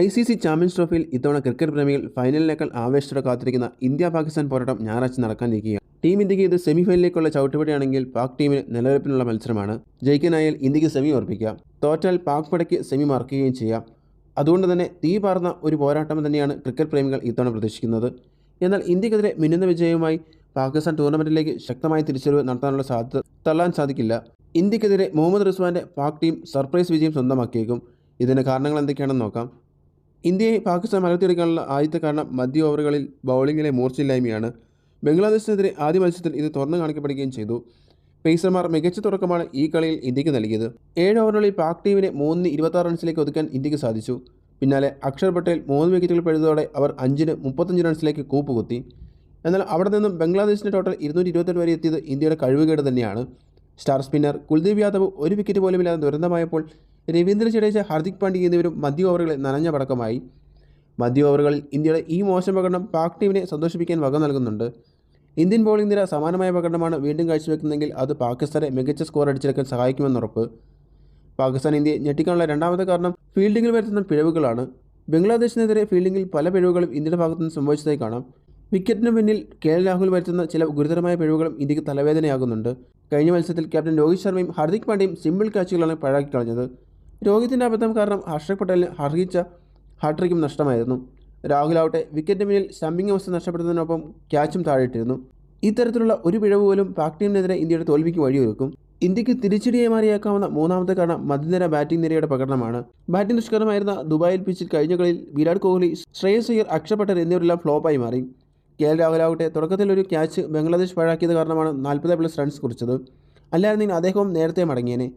I C C champions ട്രോഫിയിൽ ഇത്തവണ cricket പ്രേമികൾ ഫൈനലിനേക്കാൾ ആവേശത്തോടെ കാത്തിരിക്കുന്ന ഇന്ത്യ പാകിസ്ഥാൻ പോരാട്ടം ഞായറാഴ്ച നടക്കാനിരിക്കുകയാണ്. ടീം ഇന്ത്യയ്ക്ക് ഇത് സെമി ഫൈനലിലേക്കുള്ള ചവിട്ടുപടിയാണെങ്കിൽ പാക് ടീമിന് നിലനിൽപ്പിനുള്ള മത്സരമാണ്. ജയിക്കാനായാൽ ഇന്ത്യയ്ക്ക് സെമി ഉറപ്പിക്കാം തോറ്റാൽ പാക് പടയ്ക്ക് സെമി മറക്കുകയും ചെയ്യാം. അതുകൊണ്ട് തന്നെ തീ പാർന്ന ഒരു പോരാട്ടം തന്നെയാണ് ക്രിക്കറ്റ് പ്രേമികൾ ഇത്തവണ പ്രതീക്ഷിക്കുന്നത്. എന്നാൽ ഇന്ത്യക്കെതിരെ മിന്നുന്ന വിജയവുമായി പാകിസ്ഥാൻ ടൂർണമെന്റിലേക്ക് ശക്തമായ തിരിച്ചറിവ് നടത്താനുള്ള സാധ്യത തള്ളാൻ സാധിക്കില്ല. ഇന്ത്യക്കെതിരെ മുഹമ്മദ് റിസ്വാന്റെ പാക് ടീം സർപ്രൈസ് വിജയം സ്വന്തമാക്കിയേക്കും. ഇതിന് കാരണങ്ങൾ എന്തൊക്കെയാണെന്ന് നോക്കാം. ഇന്ത്യയെ പാകിസ്ഥാൻ മലർത്തിയെടുക്കാനുള്ള ആദ്യത്തെ കാരണം മധ്യ ഓവറുകളിൽ ബൗളിങ്ങിലെ മൂർച്ചയില്ലായ്മയാണ്. ബംഗ്ലാദേശിനെതിരെ ആദ്യ മത്സരത്തിൽ ഇത് തുറന്നു കാണിക്കപ്പെടുകയും ചെയ്തു. പേസർമാർ മികച്ച തുടക്കമാണ് ഈ കളിയിൽ ഇന്ത്യയ്ക്ക് നൽകിയത്. ഏഴ് ഓവറുകളിൽ പാക് ടീമിനെ മൂന്നിന് ഇരുപത്താറ് റൺസിലേക്ക് ഒതുക്കാൻ ഇന്ത്യയ്ക്ക് സാധിച്ചു. പിന്നാലെ അക്ഷർ പട്ടേൽ മൂന്ന് വിക്കറ്റുകൾ പിഴുതോടെ അവർ അഞ്ചിന് മുപ്പത്തഞ്ച് റൺസിലേക്ക് കൂപ്പുകുത്തി. എന്നാൽ അവിടെ നിന്നും ബംഗ്ലാദേശിന്റെ ടോട്ടൽ ഇരുന്നൂറ്റി ഇരുപത്തെട്ട് വരെ എത്തിയത് ഇന്ത്യയുടെ കഴിവുകേട് തന്നെയാണ്. സ്റ്റാർ സ്പിന്നർ കുൽദീപ് യാദവ് ഒരു വിക്കറ്റ് പോലുമില്ലാതെ ദുരന്തമായപ്പോൾ രവീന്ദ്ര ജഡേജ ഹാർദിക് പാണ്ഡ്യ എന്നിവരും മധ്യ ഓവറുകളിൽ നനഞ്ഞ പടക്കമായി. മധ്യ ഓവറുകളിൽ ഇന്ത്യയുടെ ഈ മോശം പ്രകടനം പാക് ടീമിനെ സന്തോഷിപ്പിക്കാൻ വക നൽകുന്നുണ്ട്. ഇന്ത്യൻ ബോളിംഗ് നിര സമാനമായ പ്രകടനമാണ് വീണ്ടും കാഴ്ചവെക്കുന്നതെങ്കിൽ അത് പാകിസ്ഥാനെ മികച്ച സ്കോർ അടിച്ചെടുക്കാൻ സഹായിക്കുമെന്നുറപ്പ് പാകിസ്ഥാൻ ഇന്ത്യയെ ഞെട്ടിക്കാനുള്ള രണ്ടാമത്തെ കാരണം ഫീൽഡിംഗിൽ വരുത്തുന്ന പിഴവുകളാണ്. ബംഗ്ലാദേശിനെതിരെ ഫീൽഡിംഗിൽ പല പിഴവുകളും ഇന്ത്യയുടെ ഭാഗത്തു നിന്ന് സംഭവിച്ചതായി കാണാം. വിക്കറ്റിന് പിന്നിൽ കെ എൽ രാഹുൽ വരുത്തുന്ന ചില ഗുരുതരമായ പിഴവുകളും ഇന്ത്യയ്ക്ക് തലവേദനയാകുന്നുണ്ട്. കഴിഞ്ഞ മത്സരത്തിൽ ക്യാപ്റ്റൻ രോഹിത് ശർമ്മയും ഹാർദിക് പാണ്ഡ്യയും സിമ്പിൾ ക്യാച്ചുകളാണ് പഴാക്കി കളഞ്ഞത് രോഹിത്തിന്റെ അബദ്ധം കാരണം ഹർഷക് പട്ടേലിന് അർഹിച്ച ഹാട്രിക്കും നഷ്ടമായിരുന്നു. രാഹുൽ ആവട്ടെ വിക്കറ്റിന് പിന്നിൽ സ്റ്റമ്പിംഗ് അവസ്ഥ നഷ്ടപ്പെടുന്നതിനൊപ്പം ക്യാച്ചും താഴെയിട്ടിരുന്നു. ഇത്തരത്തിലുള്ള ഒരു പിഴവ് പോലും പാക് ടീമിനെതിരെ ഇന്ത്യയുടെ തോൽവിക്ക് വഴിയൊരുക്കും. ഇന്ത്യയ്ക്ക് തിരിച്ചടിയെ മാറിയേക്കാവുന്ന മൂന്നാമത്തെ കാരണം മധ്യനിര ബാറ്റിംഗ് നിരയുടെ പ്രകടനമാണ്. ബാറ്റിംഗ് നിഷ്കരമായിരുന്ന ദുബായിൽ പിച്ചിൽ കഴിഞ്ഞ കളിയിൽ വിരാട് കോഹ്ലി ശ്രേയസ് അയ്യർ അക്ഷർ പട്ടേൽ എന്നിവരെല്ലാം ഫ്ലോപ്പായി മാറി. കെ എൽ രാഹുലാവട്ടെ തുടക്കത്തിൽ ഒരു ക്യാച്ച് ബംഗ്ലാദേശ് പാഴാക്കിയത് കാരണമാണ് നാൽപ്പത് പ്ലസ് റൺസ് കുറിച്ചത്. അല്ലായിരുന്നെങ്കിൽ അദ്ദേഹവും നേരത്തെ മടങ്ങിയേനെ.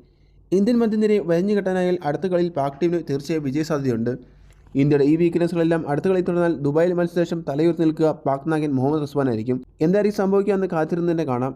ഇന്ത്യൻ മധ്യനിരയെ വരഞ്ഞു കെട്ടാനായാൽ അടുത്ത കളിയിൽ പാക് ടീമിന് തീർച്ചയായും വിജയ സാധ്യതയുണ്ട് ഇന്ത്യയുടെ ഈ വീക്ക്നെസ്സുകളെല്ലാം അടുത്ത കളി തുടർന്നാൽ ദുബായിൽ മത്സരശേഷം തലയുയർത്തി നിൽക്കുക പാക് നായകൻ മുഹമ്മദ് റസ്വാനായിരിക്കും. എന്തായിരിക്കും സംഭവിക്കുക എന്ന് കാത്തിരുന്ന് തന്നെ കാണാം.